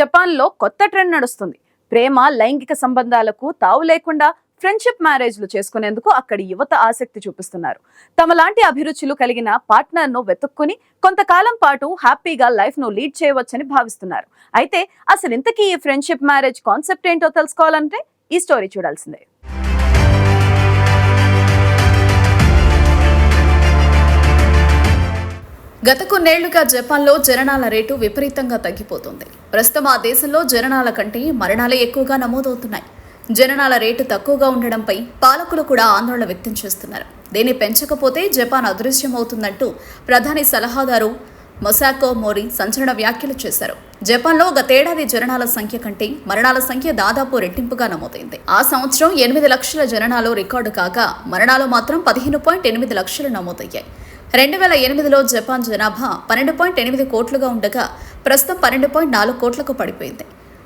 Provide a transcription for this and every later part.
జపాన్లో కొత్త ట్రెండ్ నడుస్తుంది. ప్రేమ లైంగిక సంబంధాలకు తావు లేకుండా ఫ్రెండ్షిప్ మ్యారేజ్లు చేసుకునేందుకు అక్కడి యువత ఆసక్తి చూపిస్తున్నారు. తమలాంటి అభిరుచులు కలిగిన పార్ట్నర్ను వెతుక్కుని కొంతకాలం పాటు హ్యాపీగా లైఫ్ను లీడ్ చేయవచ్చని భావిస్తున్నారు. అయితే అసలు ఇంతకీ ఈ ఫ్రెండ్షిప్ మ్యారేజ్ కాన్సెప్ట్ ఏంటో తెలుసుకోవాలంటే ఈ స్టోరీ చూడాల్సిందే. గత కొన్నేళ్ళుగా జపాన్లో జననాల రేటు విపరీతంగా తగ్గిపోతుంది. ప్రస్తుతం ఆ దేశంలో జననాల కంటే మరణాలే ఎక్కువగా నమోదవుతున్నాయి. జననాల రేటు తక్కువగా ఉండడంపై పాలకులు కూడా ఆందోళన వ్యక్తం చేస్తున్నారు. దీన్ని పెంచకపోతే జపాన్ అదృశ్యమవుతుందంటూ ప్రధాని సలహాదారు మొసాకో మోరి సంచలన వ్యాఖ్యలు చేశారు. జపాన్లో గతేడాది జననాల సంఖ్య కంటే మరణాల సంఖ్య దాదాపు రెట్టింపుగా నమోదైంది. ఆ సంవత్సరం ఎనిమిది లక్షల జననాలు రికార్డు కాగా మరణాలు మాత్రం పదిహేను పాయింట్ ఎనిమిది లక్షలు నమోదయ్యాయి. రెండు వేల ఎనిమిదిలో జపాన్ జనాభా పన్నెండు పాయింట్ ఎనిమిది కోట్లుగా ఉండగా ప్రస్తుతం పన్నెండు పాయింట్ నాలుగు కోట్లకు పడిపోయింది.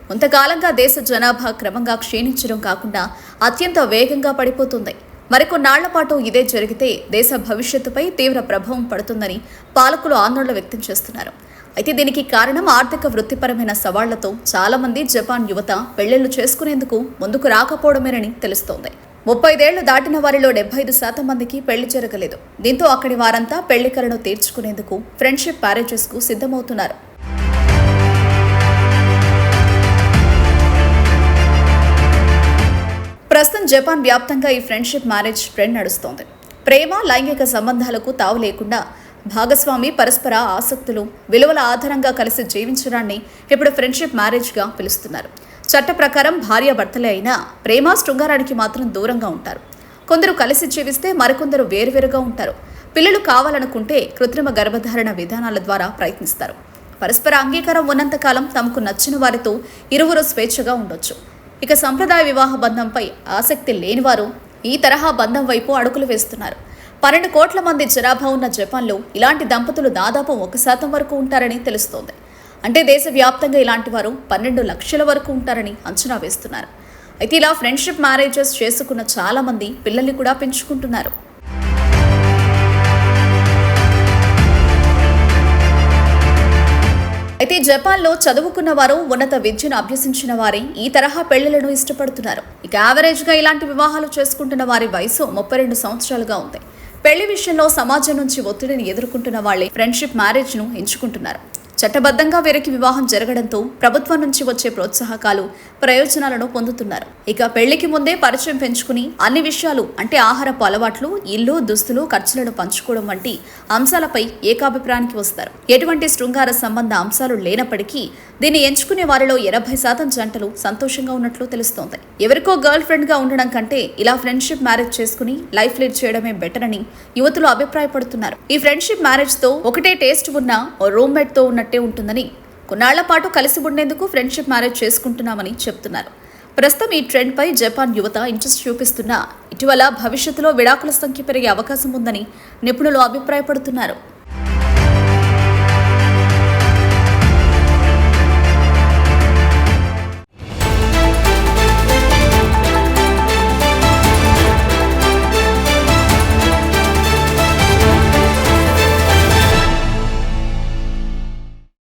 కొంతకాలంగా దేశ జనాభా క్రమంగా క్షీణించడం కాకుండా అత్యంత వేగంగా పడిపోతుంది. మరికొన్నాళ్ళ పాటు ఇదే జరిగితే దేశ భవిష్యత్తుపై తీవ్ర ప్రభావం పడుతుందని పాలకులు ఆందోళన వ్యక్తం చేస్తున్నారు. అయితే దీనికి కారణం ఆర్థిక వృత్తిపరమైన సవాళ్ళతో చాలామంది జపాన్ యువత పెళ్ళిళ్ళు చేసుకునేందుకు ముందుకు రాకపోవడమేనని తెలుస్తోంది. ముప్పైదేళ్ళు దాటిన వారిలో డెబ్బై ఐదు శాతం మందికి పెళ్ళి జరగలేదు. దీంతో అక్కడి వారంతా పెళ్ళికలను తీర్చుకునేందుకు ఫ్రెండ్షిప్ మ్యారేజెస్కు సిద్ధమవుతున్నారు. జపాన్ వ్యాప్తంగా ఈ ఫ్రెండ్షిప్ మ్యారేజ్ ట్రెండ్ నడుస్తోంది. ప్రేమ లైంగిక సంబంధాలకు తావు లేకుండా భాగస్వామి పరస్పర ఆసక్తులు విలువల ఆధారంగా కలిసి జీవించడాన్ని ఇప్పుడు ఫ్రెండ్షిప్ మ్యారేజ్గా పిలుస్తున్నారు. చట్ట ప్రకారం భార్యాభర్తలే అయినా ప్రేమ శృంగారానికి మాత్రం దూరంగా ఉంటారు. కొందరు కలిసి జీవిస్తే మరికొందరు వేరువేరుగా ఉంటారు. పిల్లలు కావాలనుకుంటే కృత్రిమ గర్భధారణ విధానాల ద్వారా ప్రయత్నిస్తారు. పరస్పర అంగీకారం ఉన్నంతకాలం తమకు నచ్చిన వారితో ఇరువురు స్వేచ్ఛగా ఉండొచ్చు. ఇక సంప్రదాయ వివాహ బంధంపై ఆసక్తి లేనివారు ఈ తరహా బంధం వైపు అడుగులు వేస్తున్నారు. పన్నెండు కోట్ల మంది జనాభా ఉన్న జపాన్లో ఇలాంటి దంపతులు దాదాపు ఒక శాతం వరకు ఉంటారని తెలుస్తోంది. అంటే దేశవ్యాప్తంగా ఇలాంటి వారు పన్నెండు లక్షల వరకు ఉంటారని అంచనా వేస్తున్నారు. అయితే ఇలా ఫ్రెండ్షిప్ మ్యారేజెస్ చేసుకున్న చాలామంది పిల్లల్ని కూడా పెంచుకుంటున్నారు. అయితే జపాన్లో చదువుకున్న వారు ఉన్నత విద్యను అభ్యసించిన వారే ఈ తరహా పెళ్ళిలను ఇష్టపడుతున్నారు. ఇక యావరేజ్గా ఇలాంటి వివాహాలు చేసుకుంటున్న వారి వయసు ముప్పై రెండు సంవత్సరాలుగా ఉంది. పెళ్ళి విషయంలో సమాజం నుంచి ఒత్తిడిని ఎదుర్కొంటున్న వాళ్ళే ఫ్రెండ్షిప్ మ్యారేజ్ను ఎంచుకుంటున్నారు. చట్టబద్ధంగా వీరికి వివాహం జరగడంతో ప్రభుత్వం నుంచి వచ్చే ప్రోత్సాహకాలు ప్రయోజనాలను పొందుతున్నారు. ఇక పెళ్ళికి ముందే పరిచయం పెంచుకుని అన్ని విషయాలు అంటే ఆహారపు అలవాట్లు ఇల్లు దుస్తులు ఖర్చులను పంచుకోవడం వంటి అంశాలపై ఏకాభిప్రాయానికి వస్తారు. ఎటువంటి శృంగార సంబంధ అంశాలు లేనప్పటికీ దీన్ని ఎంచుకునే వారిలో ఎనభై శాతం జంటలు సంతోషంగా ఉన్నట్లు తెలుస్తోంది. ఎవరికో గర్ల్ ఫ్రెండ్గా ఉండడం కంటే ఇలా ఫ్రెండ్షిప్ మ్యారేజ్ చేసుకుని లైఫ్ లీడ్ చేయడమే బెటర్ అని యువతులు అభిప్రాయపడుతున్నారు. ఈ ఫ్రెండ్షిప్ మ్యారేజ్తో ఒకటే టేస్ట్ ఉన్న రోమ్మెడ్తో ఉన్నట్టు తో ఉంటుందని కొన్నాళ్ళ పాటు కలిసి ఉండేందుకు ఫ్రెండ్షిప్ మ్యారేజ్ చేసుకుంటున్నామని చెప్తున్నారు. ప్రస్తుతం ఈ ట్రెండ్పై జపాన్ యువత ఇంట్రెస్ట్ చూపిస్తున్నా. ఇటీవల భవిష్యత్తులో విడాకుల సంఖ్య పెరిగే అవకాశం ఉందని నిపుణులు అభిప్రాయపడుతున్నారు.